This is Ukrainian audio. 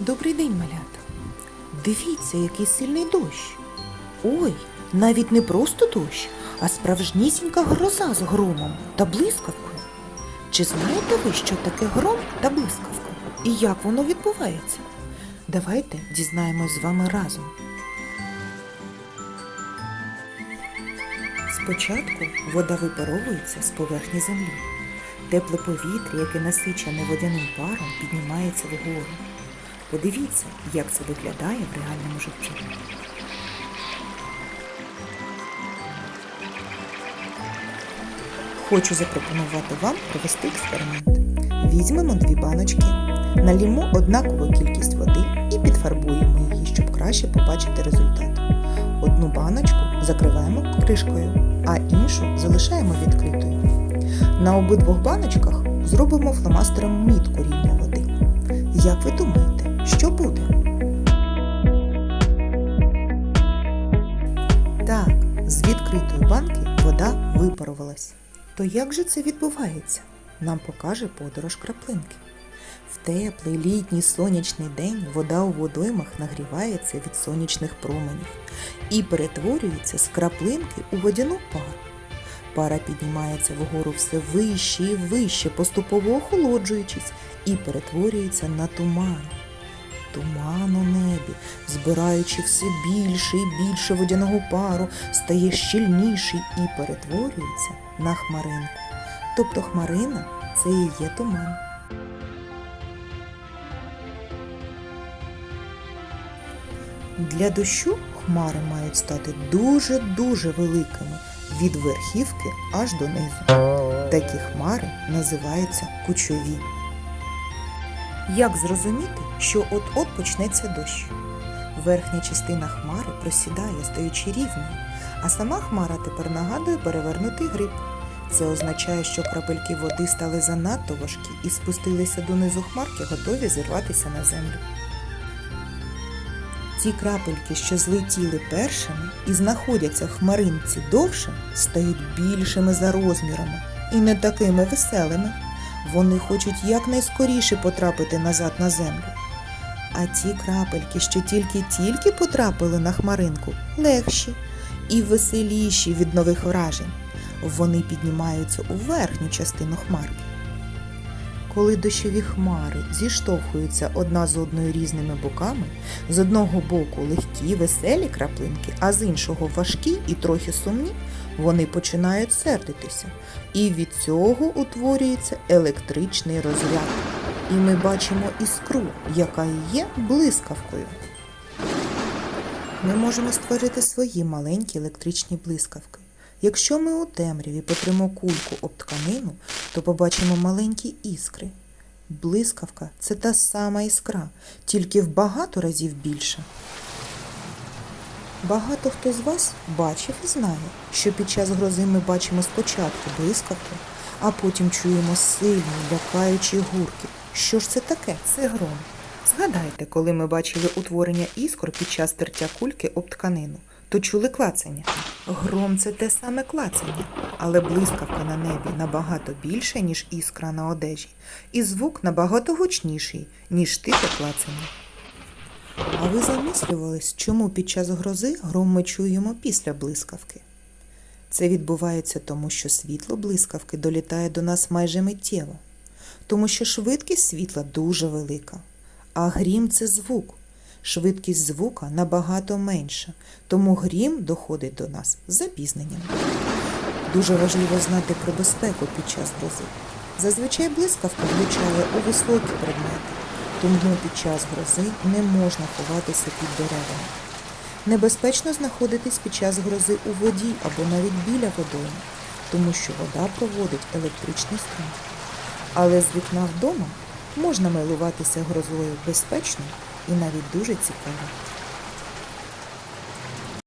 Добрий день, малята. Дивіться, який сильний дощ. Ой, навіть не просто дощ, а справжнісінька гроза з громом та блискавкою. Чи знаєте ви, що таке гром та блискавка? І як воно відбувається? Давайте дізнаємось з вами разом. Спочатку вода випаровується з поверхні землі. Тепле повітря, яке насичене водяним паром, піднімається вгору. Подивіться, як це виглядає в реальному житті. Хочу запропонувати вам провести експеримент. Візьмемо дві баночки, налімо однакову кількість води і підфарбуємо її, щоб краще побачити результат. Одну баночку закриваємо кришкою, а іншу залишаємо відкритою. На обидвох баночках зробимо фломастером мітку рівня. Як ви думаєте, що буде? Так, з відкритої банки вода випарувалась. То як же це відбувається? Нам покаже подорож краплинки. В теплий літній сонячний день вода у водоймах нагрівається від сонячних променів і перетворюється з краплинки у водяну пару. Пара піднімається вгору все вище і вище, поступово охолоджуючись, і перетворюється на туман. Туман у небі, збираючи все більше і більше водяного пару, стає щільніший і перетворюється на хмаринку. Тобто хмарина це і є туман. Для дощу хмари мають стати дуже-дуже великими від верхівки аж донизу. Такі хмари називаються кучові. Як зрозуміти, що от-от почнеться дощ? Верхня частина хмари просідає, стаючи рівною, а сама хмара тепер нагадує перевернутий гриб. Це означає, що крапельки води стали занадто важкі і спустилися донизу хмарки, готові зірватися на землю. Ті крапельки, що злетіли першими і знаходяться в хмаринці довше, стають більшими за розмірами і не такими веселими. Вони хочуть якнайскоріше потрапити назад на землю. А ті крапельки, що тільки-тільки потрапили на хмаринку, легші і веселіші від нових вражень. Вони піднімаються у верхню частину хмарки. Коли дощові хмари зіштовхуються одна з одною різними боками, з одного боку легкі, веселі краплинки, а з іншого важкі і трохи сумні, вони починають сердитися. І від цього утворюється електричний розряд. І ми бачимо іскру, яка є блискавкою. Ми можемо створити свої маленькі електричні блискавки. Якщо ми у темряві потримо кульку об тканину, то побачимо маленькі іскри. Блискавка це та сама іскра, тільки в багато разів більша. Багато хто з вас бачив і знає, що під час грози ми бачимо спочатку блискавки, а потім чуємо сильні, лякаючі гурки. Що ж це таке? Це гром. Згадайте, коли ми бачили утворення іскор під час тертя кульки об тканину, то чули клацання. Гром це те саме клацання, але блискавка на небі набагато більша, ніж іскра на одежі, і звук набагато гучніший, ніж тихе клацання. А ви замислювались, чому під час грози гром ми чуємо після блискавки? Це відбувається тому, що світло блискавки долітає до нас майже миттєво, тому що швидкість світла дуже велика, а грім це звук. Швидкість звука набагато менша, тому грім доходить до нас з запізненням. Дуже важливо знати про безпеку під час грози. Зазвичай блискавка влучає у високі предмети, тому під час грози не можна ховатися під деревами. Небезпечно знаходитись під час грози у воді або навіть біля водойми, тому що вода проводить електричний струм. Але з вікна вдома можна милуватися грозою безпечно і навіть дуже цікаво.